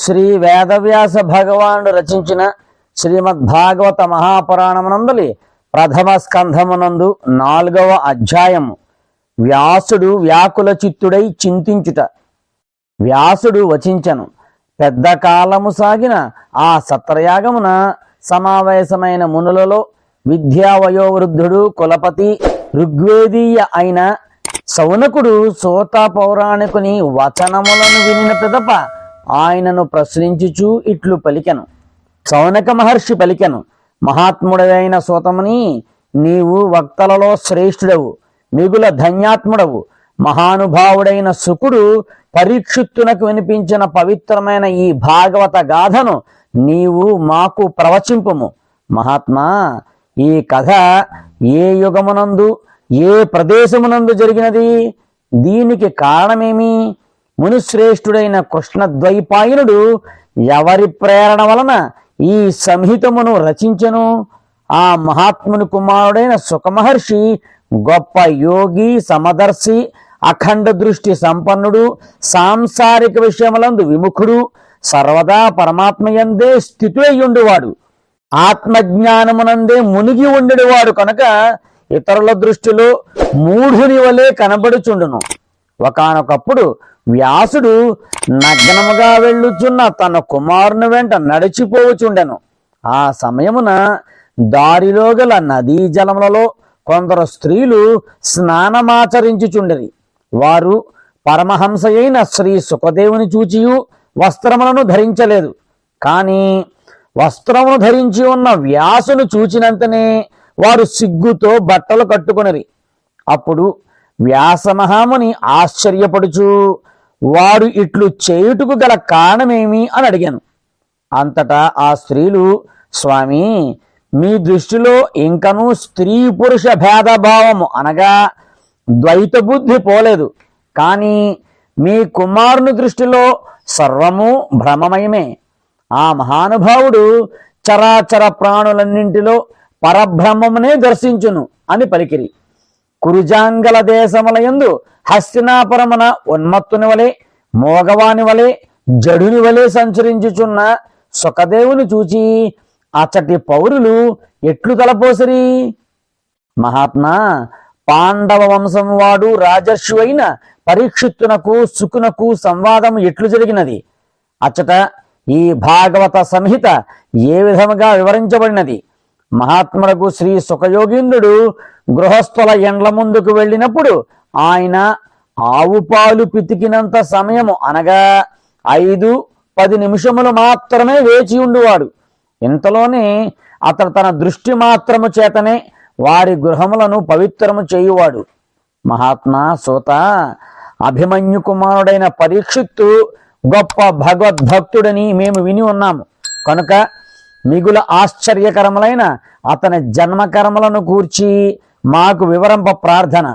శ్రీ వేదవ్యాస భగవానుడు రచించిన శ్రీమద్ భాగవత మహాపురాణమునందలి ప్రథమ స్కంధమునందు నాలుగవ అధ్యాయము. వ్యాసుడు వ్యాకుల చిత్తుడై చింతించుట. వ్యాసుడు వచించను పెద్ద కాలము సాగిన ఆ సత్రయాగమున సమావేశమైన మునులలో విద్యావయోవృద్ధుడు కులపతి ఋగ్వేదీయ అయిన సౌనకుడు సోత పౌరాణికుని వచనములను వినిన పిదప ఆయనను ప్రశ్నించుచు ఇట్లు పలికెను. సౌనక మహర్షి పలికెను మహాత్ముడైన సూతముని నీవు వక్తలలో శ్రేష్ఠుడవు మిగుల ధన్యాత్ముడవు. మహానుభావుడైన సుకుడు పరీక్షిత్తునకు వినిపించిన పవిత్రమైన ఈ భాగవత గాథను నీవు మాకు ప్రవచింపుము. మహాత్మా ఈ కథ ఏ యుగమునందు ఏ ప్రదేశమునందు జరిగినది? దీనికి కారణమేమి? మునిశ్రేష్ఠుడైన కృష్ణద్వైపాయనుడు ఎవరి ప్రేరణ వలన ఈ సంహితమును రచించెను? ఆ మహాత్ముని కుమారుడైన సుఖమహర్షి గొప్ప యోగి సమదర్శి అఖండ దృష్టి సంపన్నుడు సాంసారిక విషయములందు విముఖుడు సర్వదా పరమాత్మయందే స్థితుడయ్యుండేవాడు ఆత్మజ్ఞానమునందే మునిగి ఉండేవాడు కనుక ఇతరుల దృష్టిలో మూఢుని వలె కనబడుచుండును. ఒకానొకప్పుడు వ్యాసుడు నగ్నముగా వెళ్ళుచున్న తన కుమారుని వెంట నడిచిపోవచుండెను. ఆ సమయమున దారిలో గల నదీ జలములలో కొందరు స్త్రీలు స్నానమాచరించుచుండరి. వారు పరమహంస అయిన శ్రీ సుఖదేవుని చూచియు వస్త్రములను ధరించలేదు. కానీ వస్త్రమును ధరించి ఉన్న వ్యాసును చూచినంతనే వారు సిగ్గుతో బట్టలు కట్టుకునరి. అప్పుడు వ్యాసమహాముని ఆశ్చర్యపడుచు వాడు ఇట్లు చేయుటకు గల కారణమేమి? అని అడిగాను. అంతటా ఆ స్త్రీలు స్వామి మీ దృష్టిలో ఇంకనూ స్త్రీ పురుష భేదభావము అనగా ద్వైత బుద్ధి పోలేదు. కానీ మీ కుమారుని దృష్టిలో సర్వము భ్రమమయమే. ఆ మహానుభావుడు చరాచర ప్రాణులన్నింటిలో పరబ్రహ్మమునే దర్శించును అని పలికిరి. కురుజాంగల దేశములయందు హస్తినాపురమున ఉన్మత్తుని వలె మోగవాని వలె జడుని వలె సంచరించుచున్న సుఖదేవుని చూచి అచ్చటి పౌరులు ఎట్లు తలపోసిరి? మహాత్మా పాండవ వంశం వాడు రాజర్షి అయిన పరీక్షిత్తునకు సుకునకు సంవాదం ఎట్లు జరిగినది? అచ్చట ఈ భాగవత సంహిత ఏ విధముగా వివరించబడినది? మహాత్ములకు శ్రీ సుఖయోగీంద్రుడు గృహస్థుల ఎండ్ల ముందుకు వెళ్ళినప్పుడు ఆయన ఆవు పాలు పితికినంత సమయము అనగా ఐదు పది నిమిషములు మాత్రమే వేచి ఉండువాడు. ఇంతలోనే అతడు తన దృష్టి మాత్రము చేతనే వారి గృహములను పవిత్రము చేయువాడు. మహాత్మా సూత అభిమన్యు కుమారుడైన పరీక్షిత్తు గొప్ప భగవద్భక్తుడని మేము విని ఉన్నాము. కనుక మిగుల ఆశ్చర్యకరములైన అతని జన్మకర్మలను కూర్చి మాకు వివరంప ప్రార్థన.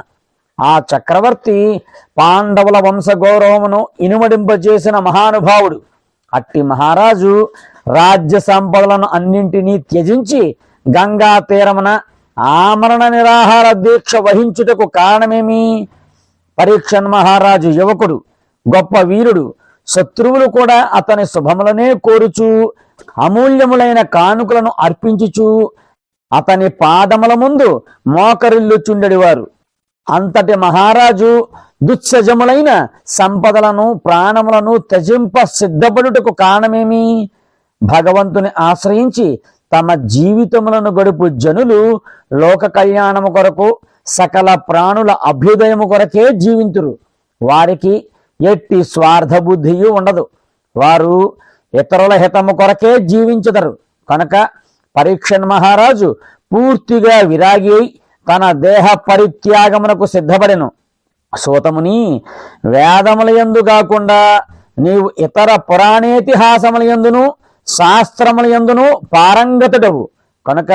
ఆ చక్రవర్తి పాండవుల వంశ గౌరవమును ఇనుమడింపజేసిన మహానుభావుడు. అట్టి మహారాజు రాజ్య సంపదలను అన్నింటినీ త్యజించి గంగా తీరమున ఆమరణ నిరాహార దీక్ష వహించుటకు కారణమేమి? పరీక్షన్ మహారాజు యువకుడు గొప్ప వీరుడు శత్రువులు కూడా అతని శుభములనే కోరుచు అమూల్యములైన కానుకలను అర్పించుచు అతని పాదముల ముందు మోకరిల్లుచుండెడివారు. అంతటి మహారాజు దుస్సజములైన సంపదలను ప్రాణములను త్యజింప సిద్ధపడుటకు కారణమేమి? భగవంతుని ఆశ్రయించి తమ జీవితములను గడుపు జనులు లోక కళ్యాణము కొరకు సకల ప్రాణుల అభ్యుదయము కొరకే జీవింతురు. వారికి ఎట్టి స్వార్థ బుద్ధియు ఉండదు. వారు ఇతరుల హితము కొరకే జీవించదరు. కనుక పరీక్షన్ మహారాజు పూర్తిగా విరాగి తన దేహ పరిత్యాగమునకు సిద్ధపడెను. సూతముని వేదములయందు కాకుండా నీవు ఇతర పురాణేతిహాసములయందును శాస్త్రములయందును పారంగతుడవు. కనుక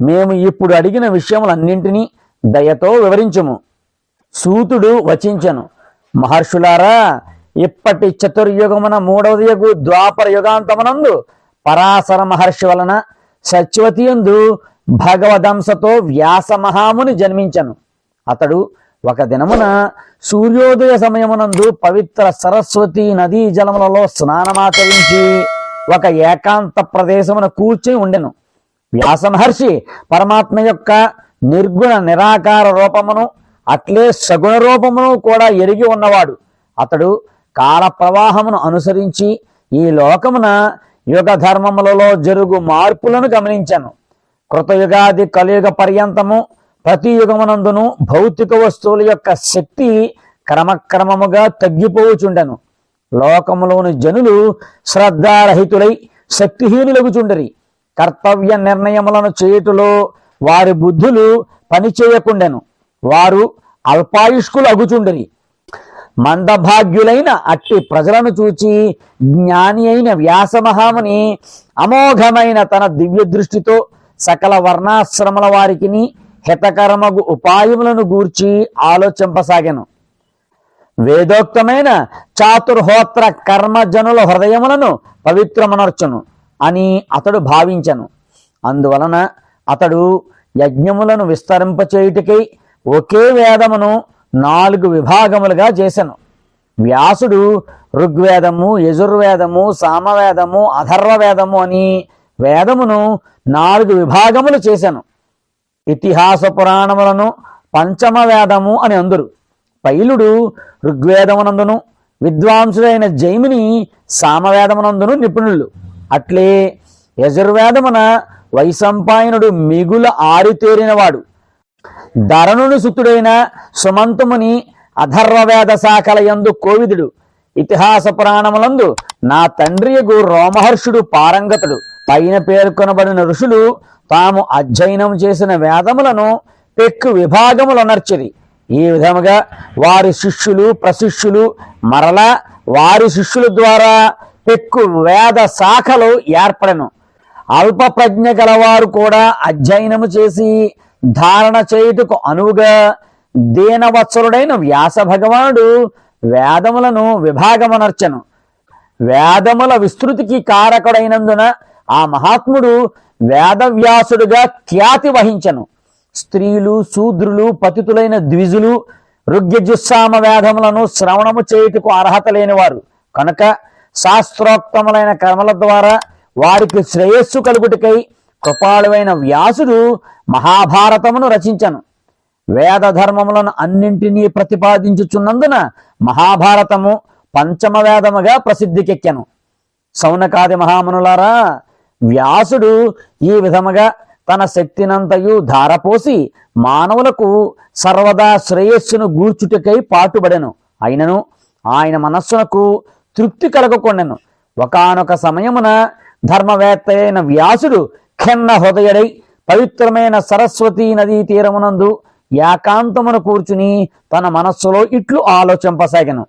మేము ఇప్పుడు అడిగిన విషయములన్నింటినీ దయతో వివరించము. సూతుడు వచించను. మహర్షులారా ఇప్పటి చతుర్యుగమున మూడవది యుగు ద్వాపర యుగాంతమునందు పరాశర మహర్షి వలన సత్యవతియందు భగవదంశతో వ్యాస మహాముని జన్మించను. అతడు ఒక దినమున సూర్యోదయ సమయమునందు పవిత్ర సరస్వతి నదీ జలములలో స్నానమాచరించి ఒక ఏకాంత ప్రదేశమున కూర్చొని ఉండెను. వ్యాస మహర్షి పరమాత్మ యొక్క నిర్గుణ నిరాకార రూపమును అట్లే సగుణ రూపమును కూడా ఎరిగి ఉన్నవాడు. అతడు కాల ప్రవాహమును అనుసరించి ఈ లోకమున యుగ ధర్మములలో జరుగు మార్పులను గమనించాను. కృతయుగాది కలియుగ పర్యంతము ప్రతి యుగమునందును భౌతిక వస్తువుల యొక్క శక్తి క్రమక్రమముగా తగ్గిపోవుచుండెను లోకములోని జనులు శ్రద్ధారహితులై శక్తిహీనులగుచుండరి. కర్తవ్య నిర్ణయములను చేయుటలో వారి బుద్ధులు పనిచేయకుండెను. వారు అల్పాయుష్కులు అగుచుండరి మందభాగ్యులైన అట్టి ప్రజలను చూచి జ్ఞాని అయిన వ్యాసమహాముని అమోఘమైన తన దివ్య దృష్టితో సకల వర్ణాశ్రమల వారికిని హితకరమగు ఉపాయములను గూర్చి ఆలోచింపసాగాను. వేదోక్తమైన చాతుర్హోత్ర కర్మజనుల హృదయములను పవిత్రమనర్చును అని అతడు భావించను. అందువలన అతడు యజ్ఞములను విస్తరింపచేయుటకై ఒకే వేదమును నాలుగు విభాగములుగా చేశాను. వ్యాసుడు ఋగ్వేదము యజుర్వేదము సామవేదము అధర్వవేదము అని వేదమును నాలుగు విభాగములు చేశాను. ఇతిహాస పురాణములను పంచమ వేదము అని అందురు. పైలుడు ఋగ్వేదమునందును విద్వాంసుడైన జైమిని సామవేదమునందును నిపుణులు. అట్లే యజుర్వేదమున వైశంపాయనుడు మిగుల ఆరితేరినవాడు. ధరణుని సుతుడైన సుమంతుముని అధర్వవేద శాఖల యందు కోవిదుడు. ఇతిహాస పురాణములందు నా తండ్రియగు రోమహర్షుడు పారంగతుడు. పైన పేర్కొనబడిన ఋషులు తాము అధ్యయనం చేసిన వేదములను పెక్కు విభాగములనర్చిరి ఈ విధముగా వారి శిష్యులు ప్రశిష్యులు మరలా వారి శిష్యుల ద్వారా పెక్కు వేద శాఖలు ఏర్పడను. అల్ప ప్రజ్ఞ గలవారు కూడా అధ్యయనము చేసి ధారణ చేయుటకు అనువుగా దీనవత్సరుడైన వ్యాస భగవానుడు వేదములను విభాగమనర్చను. వేదముల విస్తృతికి కారకుడైనందున ఆ మహాత్ముడు వేదవ్యాసుడుగా ఖ్యాతి వహించను. స్త్రీలు శూద్రులు పతితులైన ద్విజులు రుగ్యజుస్సామ వేదములను శ్రవణము చేయుటకు అర్హత లేనివారు. కనుక శాస్త్రోక్తములైన కర్మల ద్వారా వారికి శ్రేయస్సు కలుగుటకై కృపాళువైన వ్యాసుడు మహాభారతమును రచించను. వేద ధర్మములను అన్నింటినీ ప్రతిపాదించుచున్నందున మహాభారతము పంచమ వేదముగా ప్రసిద్ధికెక్కెను. సౌనకాది మహామునులారా వ్యాసుడు ఈ విధముగా తన శక్తినంతయు ధారపోసి మానవులకు సర్వదా శ్రేయస్సును గూర్చుటకై పాటుబడెను. అయినను ఆయన మనస్సునకు తృప్తి కలగకొండెను. ఒకానొక సమయమున ధర్మవేత్త అయిన వ్యాసుడు ఖిన్న హృదయుడై పవిత్రమైన సరస్వతీ నదీ తీరమునందు ఏకాంతమును కూర్చుని తన మనస్సులో ఇట్లు ఆలోచింపసాగను.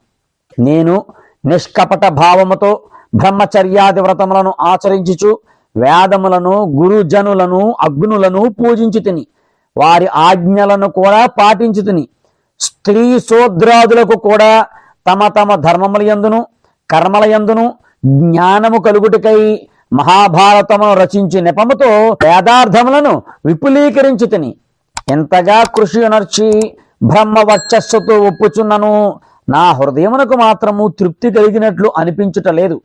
నేను నిష్కపట భావముతో బ్రహ్మచర్యాది వ్రతములను ఆచరించుచు వేదములను గురుజనులను అగ్నులను పూజించు తిని వారి ఆజ్ఞలను కూడా పాటించు తిని స్త్రీ శూద్రాదులకు కూడా తమ తమ ధర్మముల యందును కర్మల యందును జ్ఞానము కలుగుటకై మహాభారతమును రచించి నెపముతో వేదార్థములను విపులీకరించి తిని ఎంతగా కృషి అనర్చి బ్రహ్మ వర్చస్సుతో ఒప్పుచున్నను నా హృదయమునకు మాత్రము తృప్తి కలిగినట్లు అనిపించుట లేదు.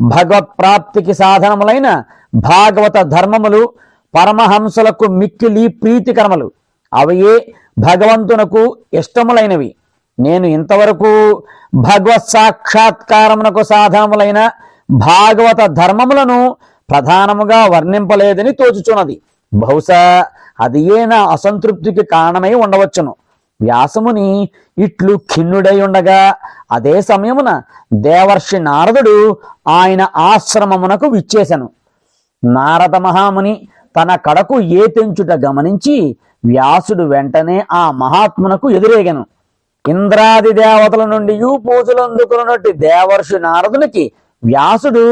భగవత్ ప్రాప్తికి సాధనములైన భాగవత ధర్మములు పరమహంసలకు మిక్కిలి ప్రీతికరములు. అవయే భగవంతునకు ఇష్టములైనవి. నేను ఇంతవరకు భగవత్ సాక్షాత్కారమునకు సాధనములైన భాగవత ధర్మములను ప్రధానముగా వర్ణింపలేదని తోచుచున్నది. బహుశా అది నా అసంతృప్తికి కారణమై ఉండవచ్చును. వ్యాసముని ఇట్లు ఖిన్నుడై ఉండగా అదే సమయమున దేవర్షి నారదుడు ఆయన ఆశ్రమమునకు విచ్చేశను నారద మహాముని తన కడకు ఏ తెంచుట గమనించి వ్యాసుడు వెంటనే ఆ మహాత్మునకు ఎదురేగను. ఇంద్రాది దేవతల నుండి పూజలందుకున్నట్టు దేవర్షి నారదునికి వ్యాసుడు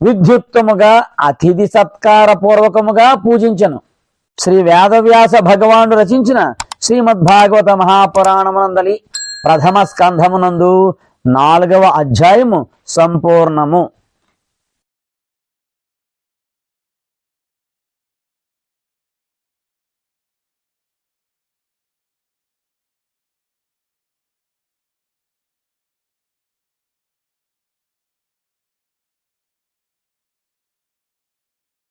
విద్యుక్తముగా అతిథి సత్కార పూర్వకముగా పూజించను. శ్రీ వేదవ్యాస భగవానుడు రచించిన శ్రీమద్భాగవత మహాపురాణమునందలి ప్రథమ స్కంధమునందు నాలుగవ అధ్యాయము సంపూర్ణము.